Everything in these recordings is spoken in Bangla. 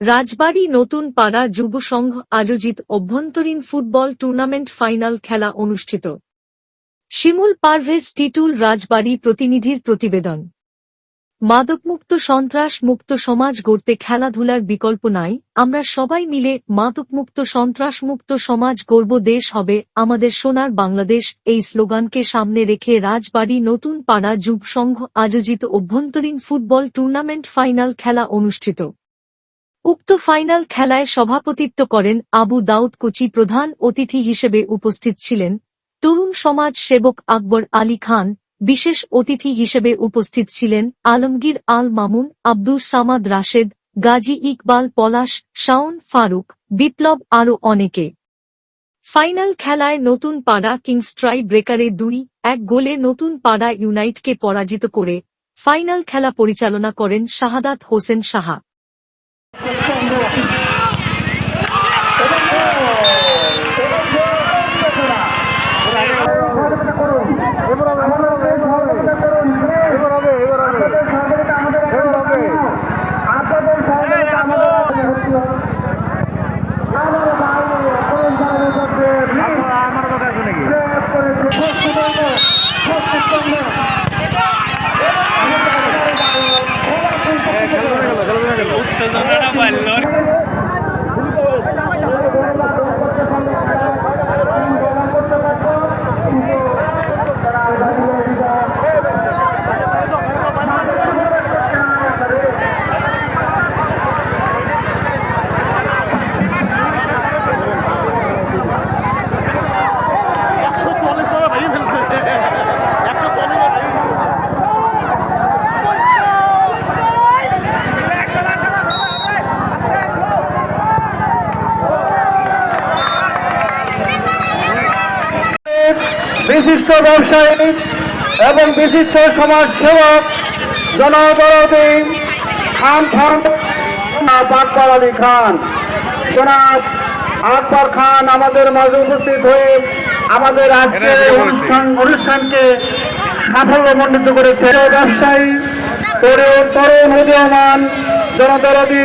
রাজবাড়ী নতুন পাড়া যুব সংঘ আয়োজিত অভ্যন্তরীণ ফুটবল টুর্নামেন্ট ফাইনাল খেলা অনুষ্ঠিত। শিমুল পারভেজ টিটুল রাজবাড়ী প্রতিনিধির প্রতিবেদন। মাদকমুক্ত সন্ত্রাস মুক্ত সমাজ গড়তে খেলাধুলার বিকল্প নাই, আমরা সবাই মিলে মাদকমুক্ত সন্ত্রাসমুক্ত সমাজ গড়ব, দেশ হবে আমাদের সোনার বাংলাদেশ, এই স্লোগানকে সামনে রেখে রাজবাড়ী নতুন পাড়া যুব সংঘ আয়োজিত অভ্যন্তরীণ ফুটবল টুর্নামেন্ট ফাইনাল খেলা অনুষ্ঠিত। উক্ত ফাইনাল খেলায় সভাপতিত্ব করেন আবু দাউদ কোচি প্রধান অতিথি হিসেবে উপস্থিত ছিলেন তরুণ সমাজ সেবক আকবর আলী খান, বিশেষ অতিথি হিসেবে উপস্থিত ছিলেন আলমগীর আল মামুন, আব্দুর সামাদ রাশেদ, গাজী ইকবাল পলাশ, শাওন ফারুক, বিপ্লব আরও অনেকে। ফাইনাল খেলায় নতুন পাড়া কিংস ট্রাই ব্রেকারে দুই, এক গোলে নতুন পাড়া ইউনাইটকে পরাজিত করে ফাইনাল খেলা পরিচালনা করেন শাহাদাত হোসেন সাহা। Thank you. বিশিষ্ট ব্যবসায়ী এবং বিশিষ্ট সমাজ সেবক জনদরদী খান খান আকবর আলী খান। জনাব আকবর খান আমাদের মাঝে উপস্থিত হয়ে আমাদের আজকের অনুষ্ঠান অনুষ্ঠানকে সাফল্যমণ্ডিত করেছে ব্যবসায়ী তরুণ উদীয়মান জনদরদী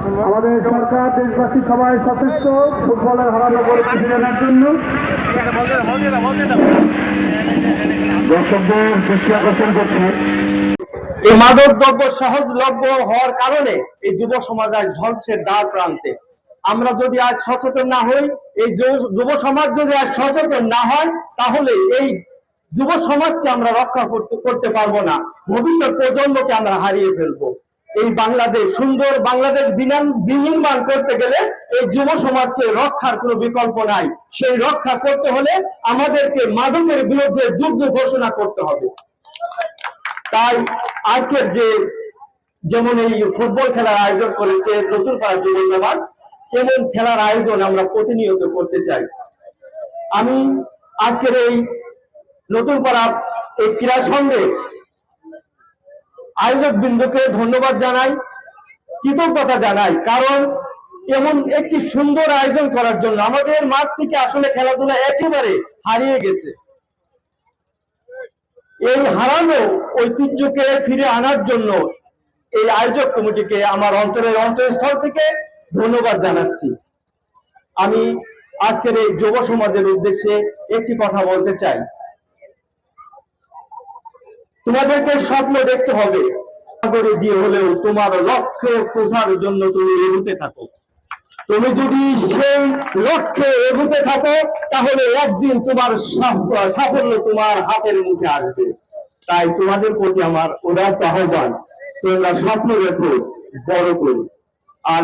আমাদের সরকার, দেশবাসী সবাই সচেষ্ট। ফুটবলের হারানো গৌরবকে ফিরে জন্য। দর্শকদের দৃষ্টি আকর্ষণ করছে। এই মাদক দ্রব্য সহজলভ্য হওয়ার কারণে এই যুব সমাজ আজ ধ্বংসের দ্বার প্রান্তে। আমরা যদি আজ সচেতন না হই, এই যুব- যুব সমাজ যদি আজ সচেতন না হয়, তাহলে এই যুব সমাজকে আমরা রক্ষা করতে করতে পারব না। ভবিষ্যৎ প্রজন্মকে আমরা হারিয়ে ফেলব। এই বাংলাদেশ, সুন্দর বাংলাদেশ বিনির্মাণ করতে গেলে এই যুব সমাজকে রক্ষার কোনো বিকল্প নাই। সেই রক্ষা করতে হলে আমাদেরকে মাদকের বিরুদ্ধে যুদ্ধ ঘোষণা করতে হবে। তাই আজকের যে যেমন এই ফুটবল খেলার আয়োজন করেছে নতুন পাড়া যুব সমাজ এমন খেলার আয়োজন আমরা প্রতিনিয়ত করতে চাই। আমি আজকের এই নতুন পাড়া এই ক্রীড়া সঙ্গে আয়োজক বিন্দুকে ধন্যবাদ জানাই, কৃতজ্ঞতা জানাই, কারণ এমন একটি সুন্দর আয়োজন করার জন্য আমাদের মাঝ থেকে আসলে খেলাধুলা একেবারে হারিয়ে গেছে। এই হারানো ঐতিহ্যকে ফিরে আনার জন্য এই আয়োজক কমিটিকে আমার অন্তরের অন্তঃস্থল থেকে ধন্যবাদ জানাচ্ছি। আমি আজকের এই যুব সমাজের উদ্দেশ্যে একটি কথা বলতে চাই। তোমাদেরকে স্বপ্ন দেখতে হবে। করে দিয়ে হলেও তোমার লক্ষ্যে পৌঁছার জন্য তুমি এগোতে থাকো। তুমি যদি সেই লক্ষ্যে এগোতে থাকো, তাহলে একদিন তোমার সাফ- সাফল্য তোমার হাতের মুখে আসবে। তাই তোমাদের প্রতি আমার উদাত্ত আহ্বান। তোমরা স্বপ্ন দেখো, বড় করো। আর